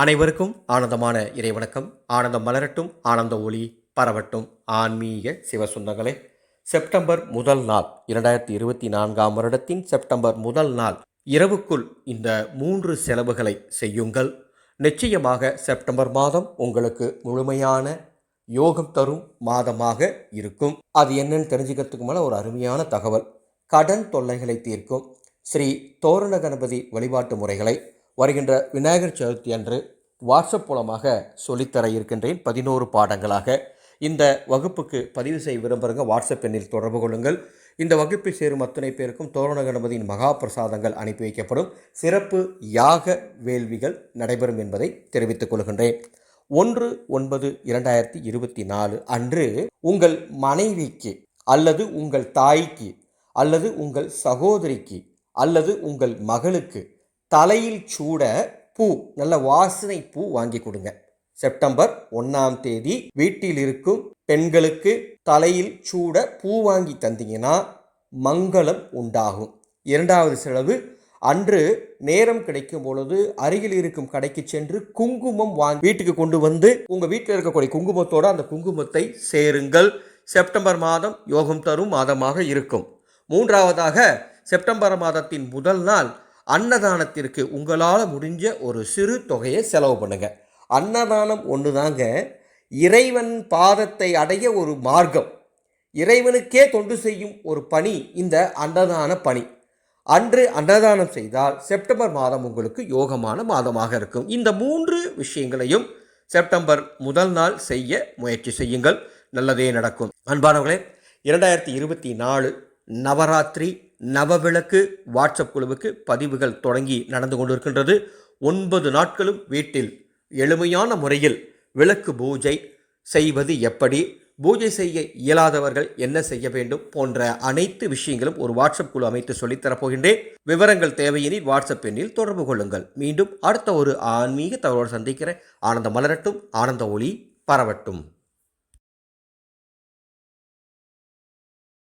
அனைவருக்கும் ஆனந்தமான இறைவணக்கம். ஆனந்தம் மலரட்டும் ஆனந்த ஒளி பரவட்டும். ஆன்மீக சிவசுந்தங்களே செப்டம்பர் முதல் நாள் இரண்டாயிரத்தி இருபத்தி நான்காம் வருடத்தின் செப்டம்பர் முதல் நாள் இரவுக்குள் இந்த மூன்று செலவுகளை செய்யுங்கள். நிச்சயமாக செப்டம்பர் மாதம் உங்களுக்கு முழுமையான யோகம் தரும் மாதமாக இருக்கும். அது என்னன்னு தெரிஞ்சுக்கிறதுக்கு மேலே ஒரு அருமையான தகவல். கடன் தொல்லைகளை தீர்க்கும். ஸ்ரீ தோரண கணபதி வழிபாட்டு முறைகளை வருகின்ற விநாயகர் சதுர்த்தி அன்று வாட்ஸ்அப் மூலமாக சொல்லித்தர இருக்கின்றேன். பதினோரு பாடங்களாக. இந்த வகுப்புக்கு பதிவு செய்ய விரும்புகிறங்க வாட்ஸ்அப் எண்ணில் தொடர்பு கொள்ளுங்கள். இந்த வகுப்பில் சேரும் அத்தனை பேருக்கும் தோரண கணபதியின் மகா பிரசாதங்கள் அனுப்பி வைக்கப்படும். சிறப்பு யாக வேள்விகள் நடைபெறும் என்பதை தெரிவித்துக் கொள்கின்றேன். ஒன்று ஒன்பது இரண்டாயிரத்தி இருபத்தி நாலு அன்று உங்கள் மனைவிக்கு அல்லது உங்கள் தாய்க்கு அல்லது உங்கள் சகோதரிக்கு அல்லது உங்கள் மகளுக்கு தலையில் சூட பூ நல்ல வாசனை பூ வாங்கி கொடுங்க. செப்டம்பர் ஒன்றாம் தேதி வீட்டில் இருக்கும் பெண்களுக்கு தலையில் சூட பூ வாங்கி தந்தீங்கன்னா மங்களம் உண்டாகும். இரண்டாவது செலவு அன்று நேரம் கிடைக்கும் பொழுது அருகில் இருக்கும் கடைக்கு சென்று குங்குமம் வாங்கி வீட்டுக்கு கொண்டு வந்து உங்கள் வீட்டில் இருக்கக்கூடிய குங்குமத்தோடு அந்த குங்குமத்தை சேருங்கள். செப்டம்பர் மாதம் யோகம் தரும் மாதமாக இருக்கும். மூன்றாவதாக செப்டம்பர் மாதத்தின் முதல் நாள் அன்னதானத்திற்கு உங்களால் முடிஞ்ச ஒரு சிறு தொகையை செலவு பண்ணுங்கள் அன்னதானம் ஒன்று தாங்க இறைவன் பாதத்தை அடைய ஒரு மார்க்கம். இறைவனுக்கே தொண்டு செய்யும் ஒரு பணி இந்த அன்னதான பணி. அன்று அன்னதானம் செய்தால் செப்டம்பர் மாதம் உங்களுக்கு யோகமான மாதமாக இருக்கும். இந்த மூன்று விஷயங்களையும் செப்டம்பர் முதல் நாள் செய்ய முயற்சி செய்யுங்கள். நல்லதே நடக்கும். அன்பானவர்களே இரண்டாயிரத்தி இருபத்தி நாலு நவராத்திரி நவவிளக்கு வாட்ஸ்அப் குழுவுக்கு பதிவுகள் தொடங்கி நடந்து கொண்டிருக்கின்றது. ஒன்பது நாட்களும் வீட்டில் எளிமையான முறையில் விளக்கு பூஜை செய்வது எப்படி? பூஜை செய்ய இயலாதவர்கள் என்ன செய்ய வேண்டும்? போன்ற அனைத்து விஷயங்களும் ஒரு வாட்ஸ்அப் குழு அமைத்து சொல்லித்தரப்போகின்றேன் விவரங்கள் தேவையெனில் வாட்ஸ்அப் எண்ணில் தொடர்பு கொள்ளுங்கள். மீண்டும் அடுத்த ஒரு ஆன்மீக தகவலோடு சந்திக்கிறேன். ஆனந்த மலரட்டும் ஆனந்த ஒளி பரவட்டும்.